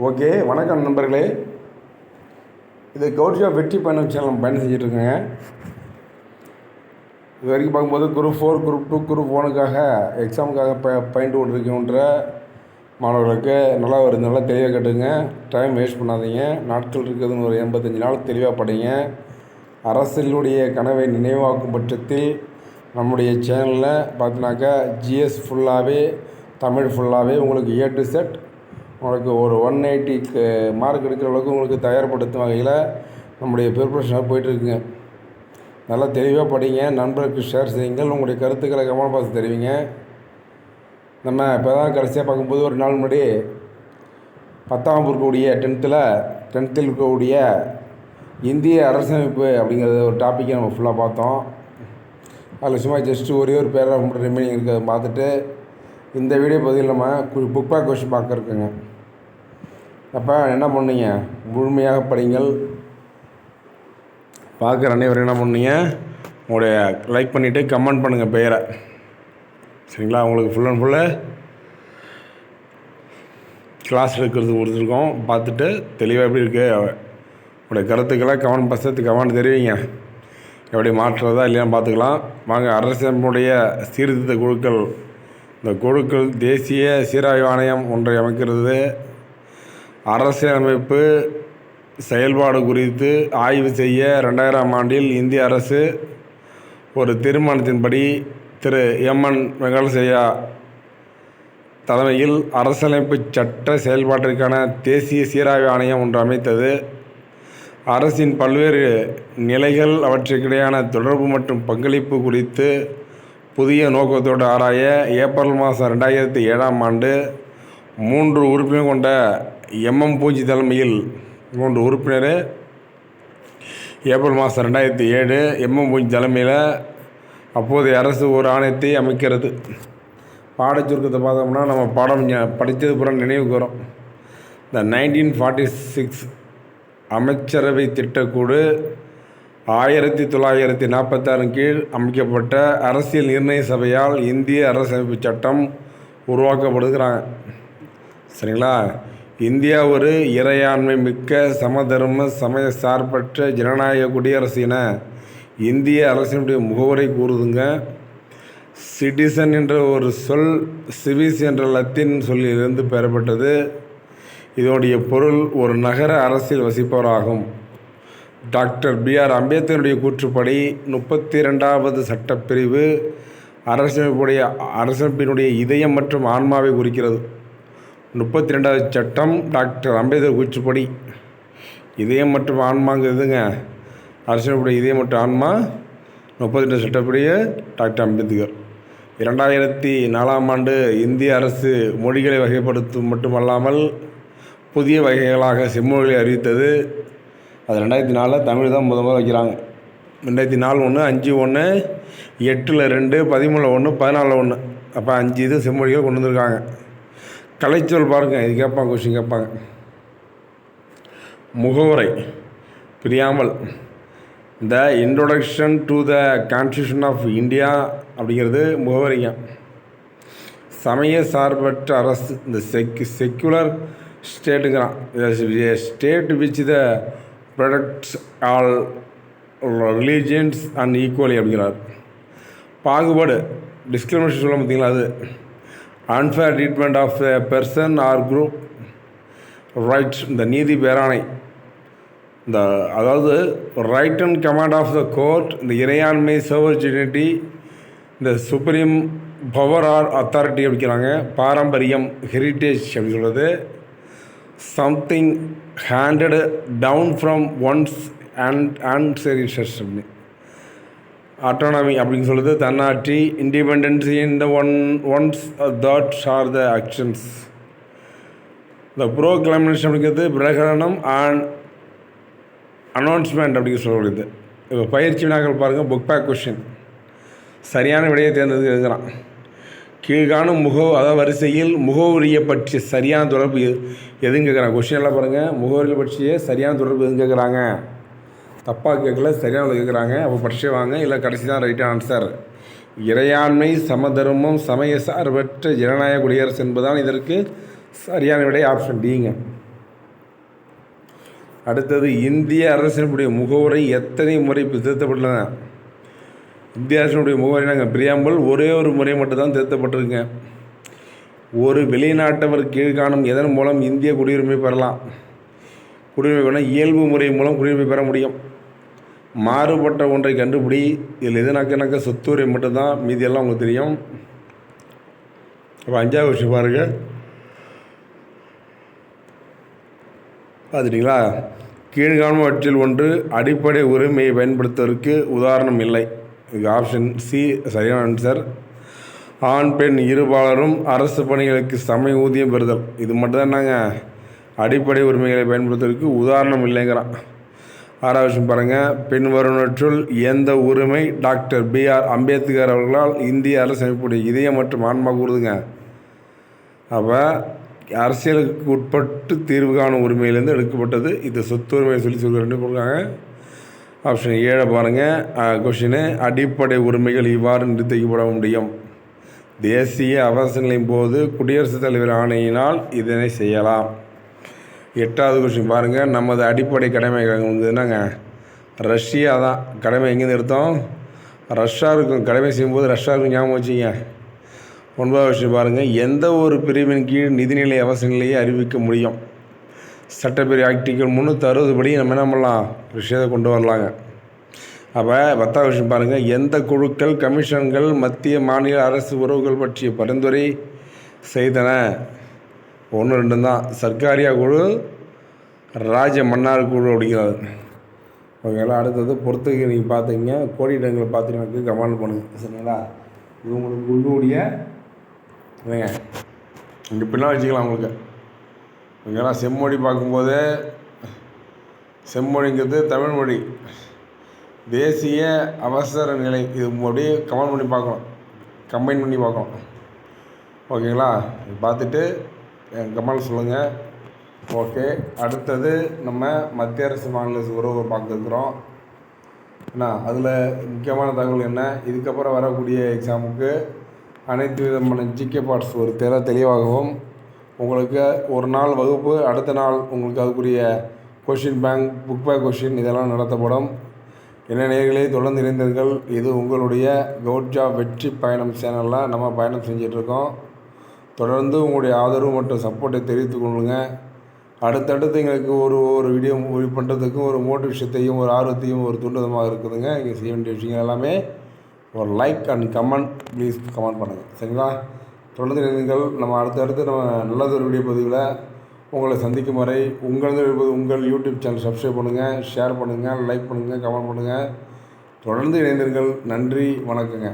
Okay வணக்கம் நண்பர்களே. இது கௌரியா வெற்றி பயணம் சேனல் பயணம் செஞ்சிட்ருக்கேங்க இது வரைக்கும் பார்க்கும்போது group four group two group ஒனுக்காக எக்ஸாமுக்காக ப பயின்று கொண்டிருக்கின்ற மாணவர்களுக்கு நல்லா ஒரு நல்லா தெளிவாக கேட்டுங்க. டைம் வேஸ்ட் பண்ணாதீங்க. நாட்கள் இருக்குதுன்னு ஒரு எண்பத்தஞ்சு நாள் தெளிவாக படிங்க. அரசினுடைய கனவை நினைவாக்கும் பட்சத்தில் நம்முடைய சேனலில் பார்த்தினாக்கா ஜிஎஸ் ஃபுல்லாகவே தமிழ் ஃபுல்லாகவே உங்களுக்கு ஏ டு செட் உங்களுக்கு ஒரு ஒன் எயிட்டிக்கு மார்க் எடுக்கிற அளவுக்கு உங்களுக்கு தயார்படுத்தும் வகையில் நம்முடைய ப்ரிப்ரேஷனாக போயிட்டுருக்குங்க. நல்லா தெளிவாக படிங்க நண்பர்களுக்கு ஷேர் செய்யுங்கள் உங்களுடைய கருத்துக்களை கவனம் பார்த்து தெரிவிங்க. நம்ம இப்போ தான் கடைசியாக பார்க்கும்போது ஒரு நாள் முன்னாடி பத்தாம் இருக்கக்கூடிய டென்த்தில் டென்த்தில் இருக்கக்கூடிய இந்திய அரசமைப்பு அப்படிங்கிறத ஒரு டாப்பிக்கை நம்ம ஃபுல்லாக பார்த்தோம். அதில் சும்மா ஜஸ்ட்டு ஒரே ஒரு பேராக மட்டும் ரிமைனிங் இருக்கிறத பார்த்துட்டு இந்த வீடியோ பதிவில் நம்ம புக் பேக் கொஷின் பார்க்க இருக்குங்க. அப்போ என்ன பண்ணீங்க? முழுமையாக படிங்கள். பார்க்குற அனைவரும் என்ன பண்ணீங்க? உங்களுடைய லைக் பண்ணிவிட்டு கமெண்ட் பண்ணுங்கள் பெயரை. சரிங்களா? உங்களுக்கு ஃபுல் அண்ட் ஃபுல்லு கிளாஸ் எடுக்கிறது கொடுத்துருக்கோம் பார்த்துட்டு தெளிவாக எப்படி இருக்குது உங்களுடைய கருத்துக்களை கமெண்ட் பசத்துக்கு கமெண்ட் தெரிவிங்க. எப்படி மாற்றுறதா இல்லையான்னு பார்த்துக்கலாம். வாங்க அரசனுடைய சீர்திருத்த குழுக்கள். இந்த குழுக்கள் தேசிய சீராய்வு ஆணையம் ஒன்றை அமைக்கிறது. அரசியலமைப்பு செயல்பாடு குறித்து ஆய்வு செய்ய ரெண்டாயிரம் ஆண்டில் இந்திய அரசு ஒரு தீர்மானத்தின்படி திரு எம்என் வெங்கடசையா தலைமையில் அரசியலமைப்பு சட்ட செயல்பாட்டிற்கான தேசிய சீராய்வு ஆணையம் ஒன்று அமைத்தது. அரசின் பல்வேறு நிலைகள் அவற்றுக்கிடையான தொடர்பு மற்றும் பங்களிப்பு குறித்து புதிய நோக்கத்தோடு ஆராய ஏப்ரல் மாதம் ரெண்டாயிரத்தி ஏழாம் ஆண்டு மூன்று உறுப்பினர் கொண்ட எம்எம் பூஜி தலைமையில் மூன்று உறுப்பினர். ஏப்ரல் மாதம் ரெண்டாயிரத்தி ஏழு எம்எம் பூஜி தலைமையில் அப்போதைய அரசு ஒரு ஆணையத்தை அமைக்கிறது. பாடச்சுருக்கத்தை பார்த்தோம்னா நம்ம பாடம் படித்தது புறம் நினைவுக்கு வரும் இந்த நைன்டீன் ஃபார்ட்டி சிக்ஸ் அமைச்சரவை திட்டக்கூடு ஆயிரத்தி தொள்ளாயிரத்தி நாற்பத்தாறின் கீழ் அமைக்கப்பட்ட அரசியல் நிர்ணய சபையால் இந்திய அரசமைப்பு சட்டம் உருவாக்கப்படுகிறாங்க. சரிங்களா? இந்தியா ஒரு இறையாண்மை மிக்க சமதர்ம சமய சார்பற்ற ஜனநாயக குடியரசு என இந்திய அரசினுடைய முகவரை கூறுதுங்க. சிட்டிசன் என்ற ஒரு சொல் சிவிஸ் என்ற லத்தீன் சொல்லிலிருந்து பெறப்பட்டது. இதனுடைய பொருள் ஒரு நகர அரசியல் வசிப்பவராகும். டாக்டர் பிஆர் அம்பேத்கருடைய கூற்றுப்படி முப்பத்தி ரெண்டாவது சட்டப்பிரிவு அரசமைப்புடைய அரசமைப்பினுடைய இதயம் மற்றும் ஆன்மாவை குறிக்கிறது. முப்பத்தி ரெண்டாவது சட்டம் டாக்டர் அம்பேத்கர் கூற்றுப்படி இதயம் மற்றும் ஆன்மாங்கிறதுங்க அரசியலுடைய இதயம் மற்றும் ஆன்மா முப்பத்தி ரெண்டு சட்டப்படியே டாக்டர் அம்பேத்கர். இரண்டாயிரத்தி நாலாம் ஆண்டு இந்திய அரசு மொழிகளை வகைப்படுத்தும் மட்டுமல்லாமல் புதிய வகைகளாக செம்மொழிகளை அறிவித்தது. அது ரெண்டாயிரத்தி நாலில் தமிழ் தான் முதல் முதல் வைக்கிறாங்க. ரெண்டாயிரத்தி நாலு ஒன்று அஞ்சு ஒன்று எட்டில் ரெண்டு பதிமூணில் ஒன்று பதினாலில் ஒன்று அப்போ அஞ்சு இது செம்மொழிகள் கொண்டு வந்திருக்காங்க. கலைச்சொல் பாருங்கள் இது கேட்பாங்க கொஷின் கேட்பாங்க. முகவுரை பிரியாமல். The introduction to the constitution of India அப்படிங்கிறது முகவரிங்க. சமய சார்பற்ற அரசு இந்த sec secular ஸ்டேட்டுங்கிறான் state which the protects all religions and equally அப்படிங்கிறார். பாகுபாடு டிஸ்கிரிமினேஷன் சொல்ல பார்த்தீங்களா அது? Unfair treatment of a person or group rights இந்த நீதி பேராணை. இந்த அதாவது right and command of the court இந்த இறையாண்மை சோவர்ஜினிட்டி இந்த சுப்ரீம் பவர் ஆர் அத்தாரிட்டி அப்படிங்கிறாங்க பாரம்பரியம் ஹெரிட்டேஜ் அப்படின்னு சொல்கிறது something handed down from ones and and அப்படின்னு. ஆட்டோனாமி அப்படின்னு சொல்லுது தன்னாட்சி independency in the one ones thoughts or the actions இந்த ப்ரோ கிளமினேஷன் அப்படிங்கிறது பிரகடனம் அண்ட் அனௌன்ஸ்மெண்ட் அப்படின்னு சொல்கிறது இப்போ பயிற்சி வினாக்கள் பாருங்கள் புக் பேக் கொஷின் சரியான விடையை தேர்ந்தது எழுதுகிறான் கீழ்காணும் முக அதாவது வரிசையில் முகவரியை பற்றிய சரியான தொடர்பு எது எதுன்னு கேட்குறாங்க கொஷின் எல்லாம் பாருங்கள் முகவரியை பற்றிய சரியான தொடர்பு எதுன்னு கேட்குறாங்க தப்பாக கேட்கல சரியான கேட்குறாங்க அப்போ படிச்சுவாங்க இல்லை கடைசி தான் ரைட் ஆன்சர் இறையாண்மை சமதர்மம் சமய சார்பற்ற ஜனநாயக குடியரசு என்பதுதான் இதற்கு சரியான விடை ஆப்ஷன் டிங்க அடுத்தது இந்திய அரசினுடைய முகவுரை எத்தனை முறை திருத்தப்பட்டுள்ளன? இந்திய அரசினுடைய முகவரி நாங்கள் பிரியாம்பல் ஒரே ஒரு முறை மட்டும்தான் திருத்தப்பட்டிருங்க ஒரு வெளிநாட்டவர் கீழ்காணும் எதன் மூலம் இந்திய குடியுரிமை பெறலாம்? குடியுரிமை பெற இயல்பு முறை மூலம் குடியுரிமை பெற முடியும். மாறுபட்ட ஒன்றை கண்டுபிடி. இதில் எதுனாக்கனாக்க சொத்துரிமை மட்டும்தான் மீதியெல்லாம் உங்களுக்கு தெரியும். அப்போ அஞ்சாவது விஷயம் பாருங்கள் பார்த்துட்டிங்களா? கீழ்காணுவற்றில் ஒன்று அடிப்படை உரிமையை பயன்படுத்துவதற்கு உதாரணம் இல்லை. இது ஆப்ஷன் சி சரியான ஆன்சர் ஆண் பெண் இருபாலரும் அரசு பணிகளுக்கு சம ஊதியம் பெறுதல். இது மட்டும்தான் நாங்கள் அடிப்படை உரிமைகளை பயன்படுத்துவதற்கு உதாரணம் இல்லைங்கிறான். ஆறாவது விஷயம் பாருங்கள் பின்வருவனற்றுள் எந்த உரிமை? டாக்டர் பிஆர் அம்பேத்கர் அவர்களால் இந்திய அரசமைப்புடைய இதயம் மற்றும் ஆன்மா கூறுதுங்க. அப்போ அரசியலுக்கு உட்பட்டு தீர்வு காணும் உரிமையிலேருந்து எடுக்கப்பட்டது. இது சொத்துரிமையை சொல்லி சொல்லி கொடுக்காங்க ஆப்ஷன் ஏழை பாருங்கள் கொஷினு அடிப்படை உரிமைகள் இவ்வாறு நிறுத்திக்கப்பட முடியும். தேசிய அவசர நிலையின் போது குடியரசுத் தலைவர் ஆணையினால் இதனை செய்யலாம். எட்டாவது கொஷின் பாருங்கள் நமது அடிப்படை கடமை வந்து என்னங்க? ரஷ்யா தான். கடமை எங்கேருந்து எடுத்தோம்? ரஷ்யா இருக்கும். கடமை செய்யும்போது ரஷ்யா இருக்கும் ஞாபகம் வச்சுங்க ஒன்பதாவது விஷயம் பாருங்கள் எந்த ஒரு பிரிவின் கீழ் நிதிநிலை அவசர நிலையை அறிவிக்க முடியும்? சட்டப்பிரிவு ஆக்டிக்கல் முந்நூற்றி அறுபது படி நம்ம என்ன பண்ணலாம்? விஷயத்தை கொண்டு வரலாங்க. அப்போ பத்தாவது விஷயம் பாருங்கள் எந்த குழுக்கள் கமிஷன்கள் மத்திய மாநில அரசு உறவுகள் பற்றிய பரிந்துரை செய்தன? ஒன்று ரெண்டு தான். சர்க்காரியா குழு ராஜ மன்னார் குழு அப்படிங்கிறது ஓகேங்களா அடுத்தது பொறுத்துக்கு நீங்கள் பார்த்தீங்க கோடிடங்களை பார்த்தீங்கன்னா கமெண்ட் பண்ணுங்கள் சரிங்களா? இது உங்களுக்கு உள்ளுடைய இல்லைங்க இங்கே பின்னால் வச்சுக்கலாம் உங்களுக்கு. ஓகேங்களா செம்மொழி பார்க்கும்போது செம்மொழிங்கிறது தமிழ் மொழி. தேசிய அவசர நிலை. இது அப்படியே கமெண்ட் பண்ணி பார்க்கணும். கம்பைன் பண்ணி பார்க்கணும். ஓகேங்களா? பார்த்துட்டு கமெண்ட் சொல்லுங்கள் ஓகே அடுத்தது நம்ம மத்திய அரசு மாநில அரசு உறவை பார்த்துருக்குறோம் என்ன அதில் முக்கியமான தகவல் என்ன? இதுக்கப்புறம் வரக்கூடிய எக்ஸாமுக்கு அனைத்து விதமான ஜிகே பார்ட்ஸ் ஒரு தேர தெளிவாகவும் உங்களுக்கு ஒரு நாள் வகுப்பு அடுத்த நாள் உங்களுக்கு அதுக்குரிய question bank book back question இதெல்லாம் நடத்தப்படும். என்ன நேர்களே தொடர்ந்து இணைந்தீர்கள் இது உங்களுடைய கவுட்ஜா வெற்றி பயணம் சேனலில் நம்ம பயணம் செஞ்சிட்ருக்கோம் தொடர்ந்து உங்களுடைய ஆதரவு மற்றும் சப்போர்ட்டை தெரிவித்து கொள்ளுங்கள் அடுத்தடுத்து எங்களுக்கு ஒரு ஒரு வீடியோ மூவி பண்ணுறதுக்கும் ஒரு மோட்டிவேஷத்தையும் ஒரு ஆர்வத்தையும் ஒரு தூண்டுதமாக இருக்குதுங்க. இங்கே செய்ய வேண்டிய விஷயங்கள் எல்லாமே ஒரு like and comment please comment பண்ணுங்கள் சரிங்களா? தொடர்ந்து நீங்கள் நம்ம அடுத்தடுத்து நம்ம நல்லது ஒரு வீடியோ பதிவில் உங்களை சந்திக்கும் வரை உங்களது உங்கள் யூடியூப் சேனல் சப்ஸ்கிரைப் பண்ணுங்கள் ஷேர் பண்ணுங்கள் லைக் பண்ணுங்கள் கமெண்ட் பண்ணுங்கள் தொடர்ந்து இணைந்தீர்கள் நன்றி வணக்கங்க.